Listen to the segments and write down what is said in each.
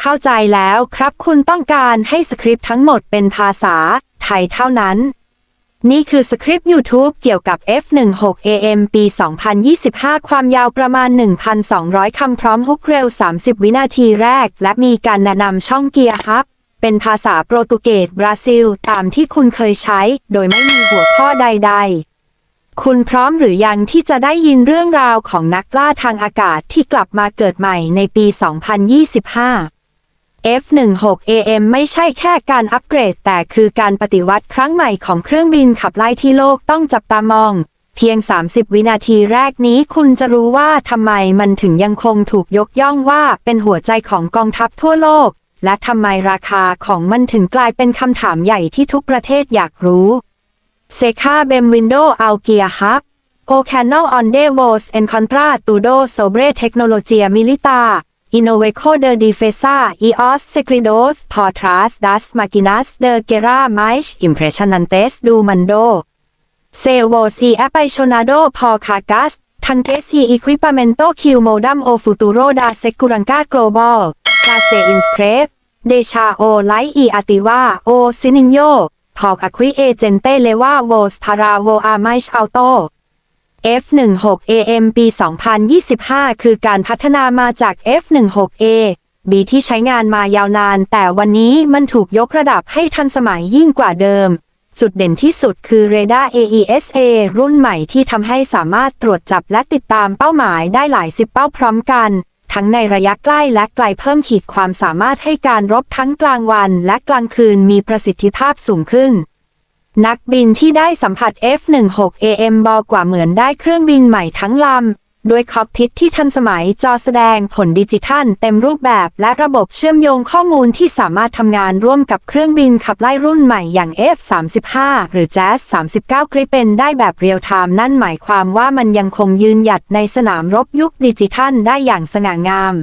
เข้าใจแล้วครับคุณต้องการให้สคริปต์ทั้งหมดเป็นภาษาไทยเท่านั้น นี่คือสคริปต์ YouTube เกี่ยวกับ F16 AM ปี 2025 ความยาวประมาณ 1,200 คำพร้อมฮุกเร็ว 30 วินาทีแรก และมีการแนะนำช่องเกียร์ฮับ เป็นภาษาโปรตุเกสบราซิล ตามที่คุณเคยใช้ โดยไม่มีหัวข้อใด ๆคุณพร้อมหรือยังที่จะได้ยินเรื่องราวของนักล่าทางอากาศที่กลับมาเกิดใหม่ในปี 2025 F16 AM ไม่ใช่แค่การอัปเกรด แต่คือการปฏิวัติครั้งใหม่ของเครื่องบินขับไล่ที่โลกต้องจับตามอง เพียง 30 วินาทีแรกนี้คุณจะรู้ว่าทำไมมันถึงยังคงถูกยกย่องว่าเป็นหัวใจของกองทัพทั่วโลก และทำไมราคาของมันถึงกลายเป็นคำถามใหญ่ที่ทุกประเทศอยากรู้เซคาเบมวินโดเอาเกียฮับโอแคนอลออนเดโวสแอนคอนทราตูโดโซเบรเทคโนโลเจียมิลิตาอินโนเวโคเดอร์ดีเฟซาอีออสเซกริโดสพอทรัสดัสมากินัสเดอเกราไมชอิมเพรชันันเตสดูมันโดเซโวซีแอปไปโชนาโดพอคากัสทันเตสีอิควิปเมนโตคิวโมดัมโอฟูตูโรดาเซกูรังกาโกลบอลาเซอินสเตรฟเดชาโอไลอีอาติว่าโอซินิโยพอกอควิเอเจนเตเลว่าโวสพาราโวอาไมชอัลโต F16AM ปี 2025 คือการพัฒนามาจาก F16A B ที่ใช้งานมายาวนาน แต่วันนี้มันถูกยกระดับให้ทันสมัยยิ่งกว่าเดิม จุดเด่นที่สุดคือเรดาร์ AESA รุ่นใหม่ที่ทำให้สามารถตรวจจับและติดตามเป้าหมายได้หลายสิบเป้าพร้อมกัน ทั้งในระยะใกล้และไกลเพิ่มขีดความสามารถให้การรบทั้งกลางวันและกลางคืนมีประสิทธิภาพสูงขึ้น นักบินที่ได้สัมผัส F16 AM บอกกว่าเหมือนได้เครื่องบินใหม่ทั้งลำ ด้วยคอกพิทที่ทันสมัยจอแสดงผลดิจิทัลเต็มรูปแบบและระบบเชื่อมโยงข้อมูลที่สามารถทำงานร่วมกับเครื่องบินขับไล่รุ่นใหม่อย่าง F35 หรือ Jazz 39 Gripen ได้แบบเรียลไทม์นั่นหมายความว่ามันยังคงยืนหยัดในสนามรบยุคดิจิทัลได้อย่างสง่างาม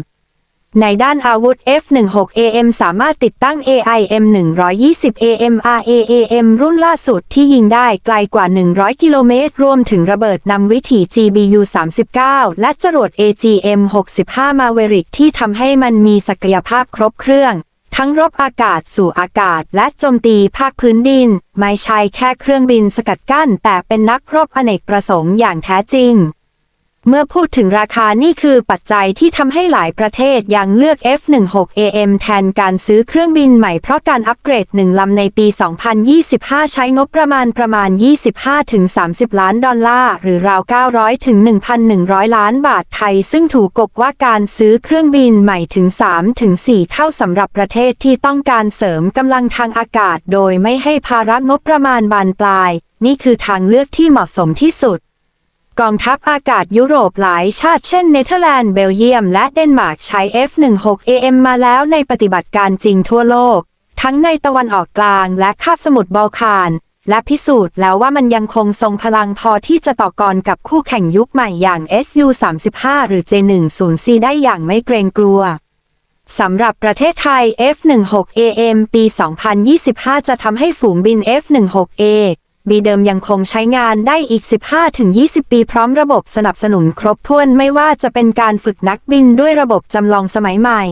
ในด้านอาวุธ F16 AM สามารถติดตั้ง AIM 120 AM RAAM รุ่นล่าสุดที่ยิงได้ไกลกว่า 100 กิโลเมตร รวมถึงระเบิดนำวิถี GBU 39 และจรวด AGM 65 Maverick ที่ทำให้มันมีศักยภาพครบเครื่อง ทั้งรบอากาศสู่อากาศและโจมตีภาคพื้นดิน ไม่ใช่แค่เครื่องบินสกัดกั้น แต่เป็นนักรบอเนกประสงค์อย่างแท้จริง เมื่อพูดถึงราคานี่คือปัจจัยที่ทำให้หลายประเทศยังเลือก F16 AM แทนการซื้อเครื่องบินใหม่เพราะการอัปเกรดหนึ่งลำในปี 2025 ใช้งบประมาณประมาณ 25-30 ล้านดอลลาร์หรือราว 900-1,100 ล้านบาทไทย ซึ่งถูกกบว่าการซื้อเครื่องบินใหม่ถึง 3-4 เท่าสำหรับประเทศที่ต้องการเสริมกำลังทางอากาศ โดยไม่ให้ภาระงบประมาณบานปลาย นี่คือทางเลือกที่เหมาะสมที่สุด กองทัพอากาศยุโรปหลายชาติเช่นเนเธอร์แลนด์เบลเยียม และเดนมาร์กใช้ F16 AM มาแล้วในปฏิบัติการจริงทั่วโลก ทั้งในตะวันออกกลางและคาบสมุทรบอลข่าน และพิสูจน์แล้วว่ามันยังคงทรงพลังพอที่จะต่อกรกับคู่แข่งยุคใหม่อย่าง SU-35 หรือ J10C ได้อย่างไม่เกรงกลัวสำหรับประเทศไทย F16 AM ปี 2025 จะทำให้ฝูงบิน F16A บีเดิมยังคงใช้งานได้อีก 15-20 ปีพร้อมระบบสนับสนุนครบถ้วนไม่ว่าจะเป็นการฝึกนักบินด้วยระบบจำลองสมัยใหม่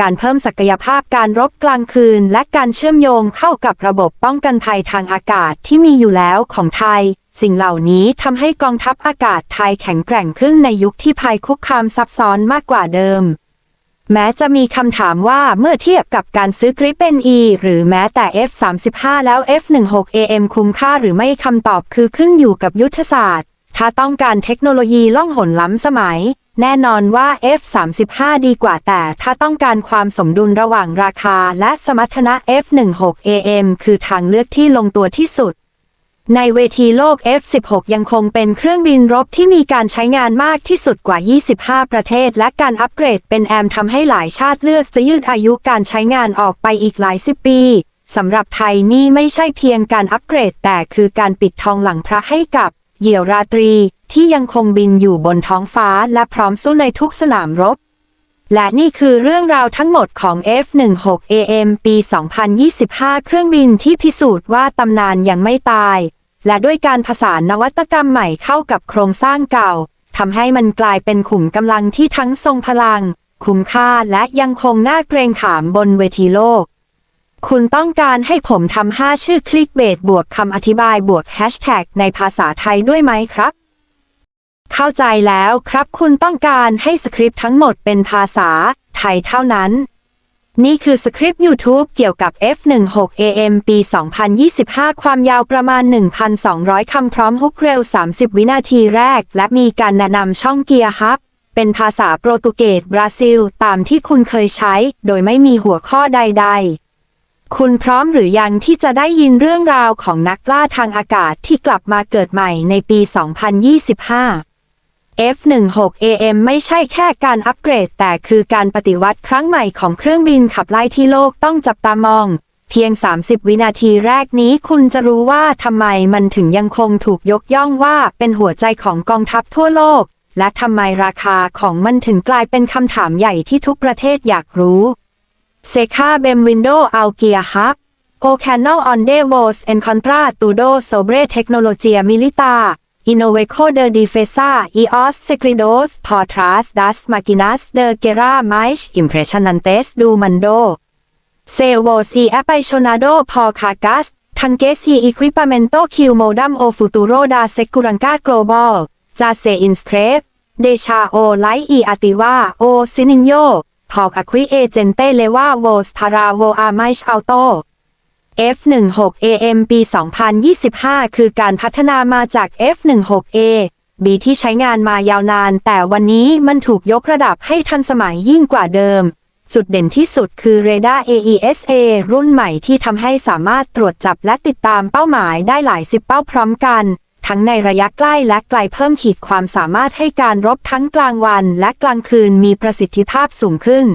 การเพิ่มศักยภาพการรบกลางคืน และการเชื่อมโยงเข้ากับระบบป้องกันภัยทางอากาศที่มีอยู่แล้วของไทย สิ่งเหล่านี้ทำให้กองทัพอากาศไทยแข็งแกร่งขึ้นในยุคที่ภัยคุกคามซับซ้อนมากกว่าเดิม แม้จะมีคำถามว่าเมื่อเทียบกับการซื้อกริปเป็น E หรือแม้แต่ F35 แล้ว F16 AM คุ้มค่าหรือไม่คำตอบคือขึ้นอยู่กับยุทธศาสตร์ ถ้าต้องการเทคโนโลยีล่องหนล้ำสมัย แน่นอนว่า F35 ดีกว่าแต่ถ้าต้องการความสมดุลระหว่างราคาและสมรรถนะ F16 AM คือทางเลือกที่ลงตัวที่สุด ในเวทีโลก F16 ยังคงเป็นเครื่องบินรบที่มีการใช้งานมากที่สุดกว่า 25 ประเทศ และการอัปเกรดเป็นแอมทำให้หลายชาติเลือกจะยืดอายุการใช้งานออกไปอีกหลายสิบปีสำหรับไทยนี่ไม่ใช่เพียงการอัปเกรด แต่คือการปิดทองหลังพระให้กับ เหยี่ยวราตรี ที่ยังคงบินอยู่บนท้องฟ้าและพร้อมสู้ในทุกสนามรบ และนี่คือเรื่องราวทั้งหมดของ F16AM ปี 2025 เครื่องบินที่พิสูจน์ว่าตำนานยังไม่ตาย และด้วยการผสานนวัตกรรมใหม่เข้ากับโครงสร้างเก่าทำให้มันกลายเป็นขุมกำลังที่ทั้งทรงพลัง คุ้มค่าและยังคงน่าเกรงขามบนเวทีโลก คุณต้องการให้ผมทำ5ชื่อคลิกเบสบวกคำอธิบายบวกแฮชแท็กในภาษาไทยด้วยไหมครับ เข้าใจแล้วครับคุณต้องการให้สคริปต์ทั้งหมดเป็นภาษาไทยเท่านั้น นี่คือสคริปต์ YouTube เกี่ยวกับ F16AM ปี 2025 ความยาวประมาณ 1,200 คำพร้อมฮุกเร็ว 30 วินาทีแรก และมีการแนะนำช่องเกียร์ฮับ เป็นภาษาโปรตุเกสบราซิล ตามที่คุณเคยใช้ โดยไม่มีหัวข้อใด ๆ คุณพร้อมหรือยังที่จะได้ยินเรื่องราวของนักล่าทางอากาศที่กลับมาเกิดใหม่ในปี 2025 F16AM ไม่ใช่แค่การอัปเกรด แต่คือการปฏิวัติครั้งใหม่ของเครื่องบินขับไล่ที่โลกต้องจับตามอง เพียง 30 วินาทีแรกนี้คุณจะรู้ว่าทำไมมันถึงยังคงถูกยกย่องว่าเป็นหัวใจของกองทัพทั่วโลก และทำไมราคาของมันถึงกลายเป็นคำถามใหญ่ที่ทุกประเทศอยากรู้เซคาเบมวินโดอัลเกียฮับ O canal on de vos en contra todo sobre tecnología militar Innoveco de defensa y os secretos portras das máquinas de guerra mais Impressionantes do mundo. Se vos y Apasionado por cargas, tanques y equipamiento q u mudam o futuro da segurança global, já se inscreve, deixa o Lai y Ativa o sininho, por aqui e gente leva vos para Vo Amais alto. F16AM ปี 2025 คือการพัฒนามาจาก F16A B ที่ใช้งานมายาวนาน แต่วันนี้มันถูกยกระดับให้ทันสมัยยิ่งกว่าเดิม จุดเด่นที่สุดคือเรดาร์ AESA รุ่นใหม่ที่ทำให้สามารถตรวจจับและติดตามเป้าหมายได้หลายสิบเป้าพร้อมกัน ทั้งในระยะใกล้และไกลเพิ่มขีดความสามารถให้การรบทั้งกลางวันและกลางคืนมีประสิทธิภาพสูงขึ้น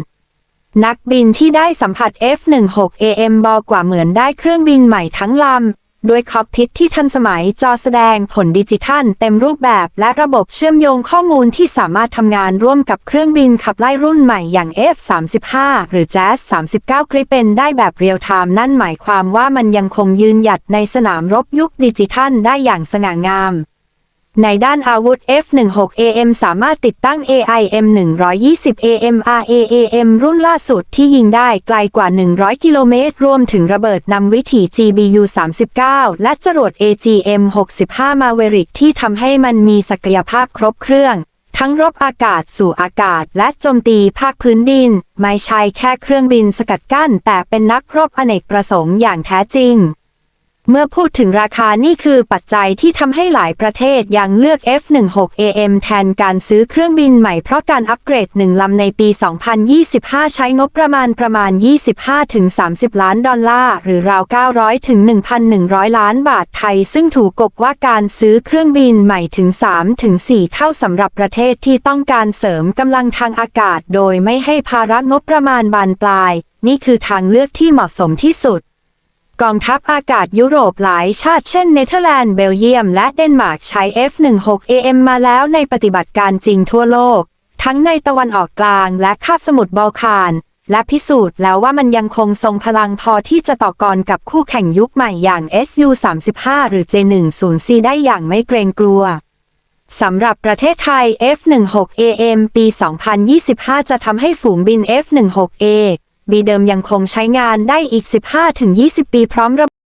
นักบินที่ได้สัมผัส F16AM บอกกว่าเหมือนได้เครื่องบินใหม่ทั้งลำ ด้วยคอกพิทที่ทันสมัยจอแสดงผลดิจิทัลเต็มรูปแบบและระบบเชื่อมโยงข้อมูลที่สามารถทำงานร่วมกับเครื่องบินขับไล่รุ่นใหม่อย่าง F35 หรือ Jazz 39 Gripen ได้แบบเรียลไทม์นั่นหมายความว่ามันยังคงยืนหยัดในสนามรบยุคดิจิทัลได้อย่างสง่างาม ในด้านอาวุธ F16AM สามารถติดตั้ง AIM 120 AMRAAM รุ่นล่าสุดที่ยิงได้ไกลกว่า 100 กิโลเมตร รวมถึงระเบิดนำวิถี GBU 39 และจรวด AGM 65 Maverick ที่ทำให้มันมีศักยภาพครบเครื่อง ทั้งรบอากาศสู่อากาศและโจมตีภาคพื้นดิน ไม่ใช่แค่เครื่องบินสกัดกั้น แต่เป็นนักรบอเนกประสงค์อย่างแท้จริง เมื่อพูดถึงราคานี่คือปัจจัยที่ทำให้หลายประเทศยังเลือก F16AM แทนการซื้อเครื่องบินใหม่เพราะการอัปเกรดหนึ่งลำในปี 2025 ใช้งบประมาณประมาณ 25-30 ล้านดอลลาร์ หรือราว 900-1,100 ล้านบาทไทย ซึ่งถูกกบว่าการซื้อเครื่องบินใหม่ถึง 3-4 เท่าสำหรับประเทศที่ต้องการเสริมกำลังทางอากาศ โดยไม่ให้ภาระงบประมาณบานปลาย นี่คือทางเลือกที่เหมาะสมที่สุด กองทัพอากาศยุโรปหลายชาติเช่นเนเธอร์แลนด์เบลเยียม และเดนมาร์กใช้ F16AM มาแล้วในปฏิบัติการจริงทั่วโลก ทั้งในตะวันออกกลางและคาบสมุทรบอลข่าน และพิสูจน์แล้วว่ามันยังคงทรงพลังพอที่จะต่อกรกับคู่แข่งยุคใหม่อย่าง SU-35 หรือ J10C ได้อย่างไม่เกรงกลัวสำหรับประเทศไทย F16AM ปี 2025 จะทำให้ฝูงบิน F16A บีเดิมยังคงใช้งานได้อีก 15-20 ปีพร้อมระ